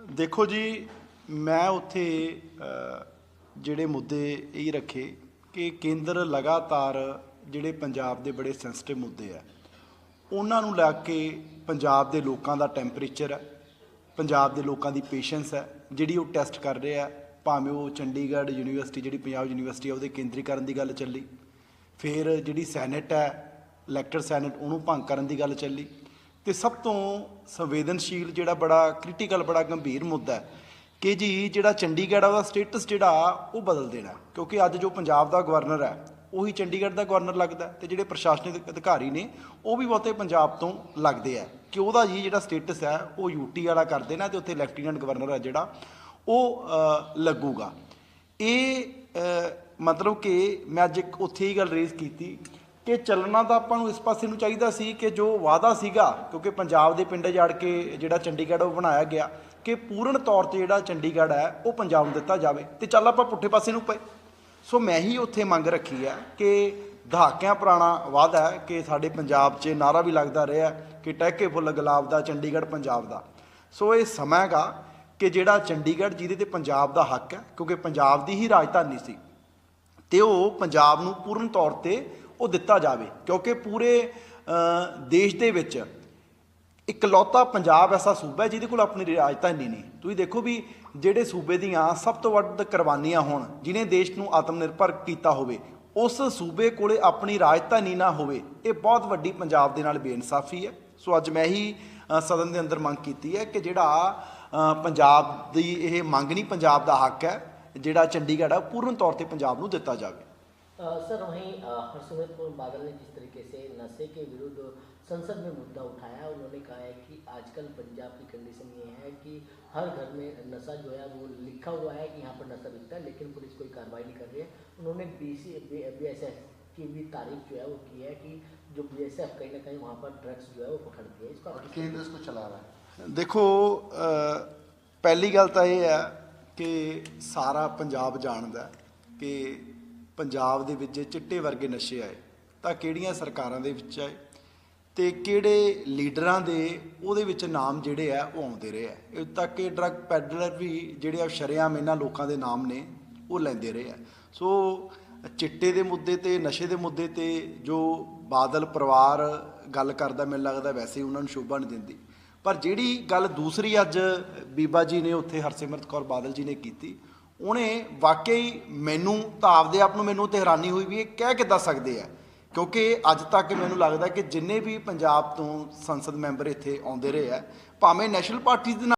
ਦੇਖੋ ਜੀ, ਮੈਂ ਉੱਥੇ ਜਿਹੜੇ ਮੁੱਦੇ ਇਹ ਰੱਖੇ ਕਿ ਕੇਂਦਰ ਲਗਾਤਾਰ ਜਿਹੜੇ ਪੰਜਾਬ ਦੇ ਬੜੇ ਸੈਂਸਿਟਿਵ ਮੁੱਦੇ ਆ, ਉਹਨਾਂ ਨੂੰ ਲੈ ਕੇ ਪੰਜਾਬ ਦੇ ਲੋਕਾਂ ਦਾ ਟੈਂਪਰੇਚਰ ਹੈ ਪੰਜਾਬ ਦੇ ਲੋਕਾਂ ਦੀ ਪੇਸ਼ੈਂਸ ਹੈ ਜਿਹੜੀ ਉਹ ਟੈਸਟ ਕਰ ਰਹੇ ਆ, ਭਾਵੇਂ ਉਹ ਚੰਡੀਗੜ੍ਹ ਯੂਨੀਵਰਸਿਟੀ, ਜਿਹੜੀ ਪੰਜਾਬ ਯੂਨੀਵਰਸਿਟੀ ਆ, ਉਹਦੇ ਕੇਂਦਰੀਕਰਨ ਦੀ ਗੱਲ ਚੱਲੀ, ਫਿਰ ਜਿਹੜੀ ਸੈਨੇਟ ਹੈ ਇਲੈਕਟਰ ਸੈਨੇਟ ਉਹਨੂੰ ਭੰਗ ਕਰਨ ਦੀ ਗੱਲ ਚੱਲੀ ਤੇ ਸਭ ਤੋਂ ਸੰਵੇਦਨਸ਼ੀਲ ਜਿਹੜਾ ਬੜਾ ਕ੍ਰਿਟੀਕਲ ਬੜਾ ਗੰਭੀਰ ਮੁੱਦਾ ਹੈ ਕਿ ਜੀ ਜਿਹੜਾ ਚੰਡੀਗੜ੍ਹ ਆ ਉਹਦਾ ਸਟੇਟਸ ਜਿਹੜਾ ਉਹ ਬਦਲ ਦੇਣਾ ਕਿਉਂਕਿ ਅੱਜ ਜੋ ਪੰਜਾਬ ਦਾ ਗਵਰਨਰ ਹੈ ਉਹੀ ਚੰਡੀਗੜ੍ਹ ਦਾ ਗਵਰਨਰ ਲੱਗਦਾ ਹੈ ਤੇ ਜਿਹੜੇ ਪ੍ਰਸ਼ਾਸਨਿਕ ਅਧਿਕਾਰੀ ਨੇ ਉਹ ਵੀ ਬਹੁਤੇ ਪੰਜਾਬ ਤੋਂ ਲੱਗਦੇ ਆ ਕਿ ਉਹਦਾ ਜੀ ਜਿਹੜਾ ਸਟੇਟਸ ਹੈ ਉਹ ਯੂਟੀ ਵਾਲਾ ਕਰ ਦੇਣਾ ਤੇ ਉੱਥੇ ਲੈਫਟੀਨੈਂਟ ਗਵਰਨਰ ਹੈ ਜਿਹੜਾ ਉਹ ਅ, ਲੱਗੂਗਾ। ਇਹ ਮਤਲਬ ਕਿ ਮੈਂ ਅੱਜ ਇੱਕ ਉੱਥੇ ਹੀ ਗੱਲ ਰੇਜ਼ ਕੀਤੀ ਕਿ ਚੱਲਣਾ ਤਾਂ ਆਪਾਂ ਨੂੰ ਇਸ ਪਾਸੇ ਨੂੰ ਚਾਹੀਦਾ ਸੀ ਕਿ ਜੋ ਵਾਅਦਾ ਸੀਗਾ, ਕਿਉਂਕਿ ਪੰਜਾਬ ਦੇ ਪਿੰਡ ਜੜ ਕੇ ਜਿਹੜਾ ਚੰਡੀਗੜ੍ਹ ਉਹ ਬਣਾਇਆ ਗਿਆ, ਕਿ ਪੂਰਨ ਤੌਰ ਤੇ ਜਿਹੜਾ ਚੰਡੀਗੜ੍ਹ ਹੈ, ਉਹ ਪੰਜਾਬ ਨੂੰ ਦਿੱਤਾ ਜਾਵੇ। ਤੇ ਚੱਲ ਆਪਾਂ ਪੁੱਠੇ ਪਾਸੇ ਨੂੰ ਪਏ। ਸੋ ਮੈਂ ਹੀ ਉੱਥੇ ਮੰਗ ਰੱਖੀ ਹੈ ਕਿ ਦਹਾਕਿਆਂ ਪੁਰਾਣਾ ਵਾਅਦਾ ਹੈ ਕਿ ਸਾਡੇ ਪੰਜਾਬ 'ਚ ਨਾਰਾ ਵੀ ਲੱਗਦਾ ਰਿਹਾ ਕਿ ਟਹਿਕੇ ਫੁੱਲ ਗੁਲਾਬ ਦਾ, ਚੰਡੀਗੜ੍ਹ ਪੰਜਾਬ ਦਾ। ਸੋ ਇਹ ਸਮਾਂ ਹੈਗਾ ਕਿ ਜਿਹੜਾ ਚੰਡੀਗੜ੍ਹ ਜਿਹਦੇ ਤੇ ਪੰਜਾਬ ਦਾ ਹੱਕ ਹੈ, ਕਿਉਂਕਿ ਪੰਜਾਬ ਦੀ ਹੀ ਰਾਜਧਾਨੀ ਸੀ। ਤੇ ਉਹ ਪੰਜਾਬ ਨੂੰ ਪੂਰਨ ਤੌਰ ਤੇ ਉਹ ਦਿੱਤਾ ਜਾਵੇ, ਕਿਉਂਕਿ ਪੂਰੇ ਦੇਸ਼ ਦੇ ਵਿੱਚ ਇਕਲੌਤਾ ਪੰਜਾਬ ਐਸਾ ਸੂਬਾ ਹੈ ਜਿਹਦੇ ਕੋਲ ਆਪਣੀ ਰਾਜਧਾਨੀ ਨਹੀਂ ਤੁਸੀਂ ਦੇਖੋ ਵੀ ਜਿਹੜੇ ਸੂਬੇ ਦੀਆਂ ਸਭ ਤੋਂ ਵੱਧ ਕੁਰਬਾਨੀਆਂ ਹੋਣ, ਜਿਨੇ ਦੇਸ਼ ਨੂੰ ਆਤਮ ਨਿਰਭਰ ਕੀਤਾ ਹੋਵੇ, ਉਸ ਸੂਬੇ ਕੋਲੇ ਆਪਣੀ ਰਾਜਧਾਨੀ ਨਾ ਹੋਵੇ, ਇਹ ਬਹੁਤ ਵੱਡੀ ਪੰਜਾਬ ਦੇ ਨਾਲ ਬੇਇਨਸਾਫੀ ਹੈ। ਸੋ ਅੱਜ ਮੈਂ ਹੀ ਸਦਨ ਦੇ ਅੰਦਰ ਮੰਗ ਕੀਤੀ ਹੈ ਕਿ ਜਿਹੜਾ ਪੰਜਾਬ ਦੀ ਇਹ ਮੰਗ ਨਹੀਂ, ਪੰਜਾਬ ਦਾ ਹੱਕ ਹੈ, ਜਿਹੜਾ ਚੰਡੀਗੜ੍ਹ ਹੈ ਪੂਰਨ ਤੌਰ ਤੇ ਪੰਜਾਬ ਨੂੰ ਦਿੱਤਾ ਜਾਵੇ। सर वहीं हरसिमरत बादल ने जिस तरीके से नशे के विरुद्ध संसद में मुद्दा उठाया उन्होंने कहा है कि आजकल पंजाब की कंडीशन ये है कि हर घर में नशा जो है वो लिखा हुआ है कि यहाँ पर नशा बिकता है लेकिन पुलिस कोई कार्रवाई नहीं कर रही है। उन्होंने B C B S F की भी तारीफ़ जो है वो की है कि जो बी एस एफ़ कहीं ना कहीं वहाँ पर ड्रग्स जो है वो पकड़ती है। इसका केंद्र इसको चला रहा है? देखो पहली गल तो यह है कि सारा पंजाब जानता है कि ਪੰਜਾਬ ਦੇ ਵਿੱਚ ਚਿੱਟੇ ਵਰਗੇ ਨਸ਼ੇ ਆਏ। ਤਾਂ ਕਿਹੜੀਆਂ ਸਰਕਾਰਾਂ ਦੇ ਵਿੱਚ ਆਏ? ਤੇ ਕਿਹੜੇ ਲੀਡਰਾਂ ਦੇ ਉਹਦੇ ਵਿੱਚ ਨਾਮ ਜਿਹੜੇ ਆ, ਉਹ ਆਉਂਦੇ ਰਹੇ ਆ। ਇਹ ਤੱਕ ਕਿ ਡਰੱਗ ਪੈਡਲਰ ਵੀ ਜਿਹੜੇ ਆ, ਸ਼ਰੇਆਮ ਇਹਨਾਂ ਲੋਕਾਂ ਦੇ ਨਾਮ ਨੇ, ਉਹ ਲੈਂਦੇ ਰਹੇ ਆ। ਸੋ ਚਿੱਟੇ ਦੇ ਮੁੱਦੇ ਤੇ, ਨਸ਼ੇ ਦੇ ਮੁੱਦੇ ਤੇ ਜੋ ਬਾਦਲ ਪਰਿਵਾਰ ਗੱਲ ਕਰਦਾ, ਮੈਨੂੰ ਲੱਗਦਾ ਵੈਸੇ ਉਹਨਾਂ ਨੂੰ ਸ਼ੋਭਾ ਨਹੀਂ ਦਿੰਦੀ। ਪਰ ਜਿਹੜੀ ਗੱਲ ਦੂਸਰੀ ਅੱਜ ਬੀਬਾ ਜੀ ਨੇ ਉੱਥੇ ਹਰਸਿਮਰਤ ਕੌਰ ਬਾਦਲ ਜੀ ਨੇ ਕੀਤੀ ਉਹਨੇ ਵਾਕਈ ਮੈਨੂੰ ਤਾਂ ਆਪਦੇ ਆਪ ਨੂੰ ਮੈਨੂੰ ਤੇ ਹੈਰਾਨੀ ਹੋਈ ਵੀ ਇਹ ਕਹਿ ਕਿੱਦਾਂ ਸਕਦੇ ਆ? ਕਿਉਂਕਿ ਅੱਜ ਤੱਕ ਮੈਨੂੰ ਲੱਗਦਾ ਕਿ ਜਿੰਨੇ ਵੀ ਪੰਜਾਬ ਤੋਂ ਸੰਸਦ ਮੈਂਬਰ ਇੱਥੇ ਆਉਂਦੇ ਰਹੇ ਆ, ਭਾਵੇਂ ਨੈਸ਼ਨਲ ਪਾਰਟੀ ਦੇ ਨਾਲ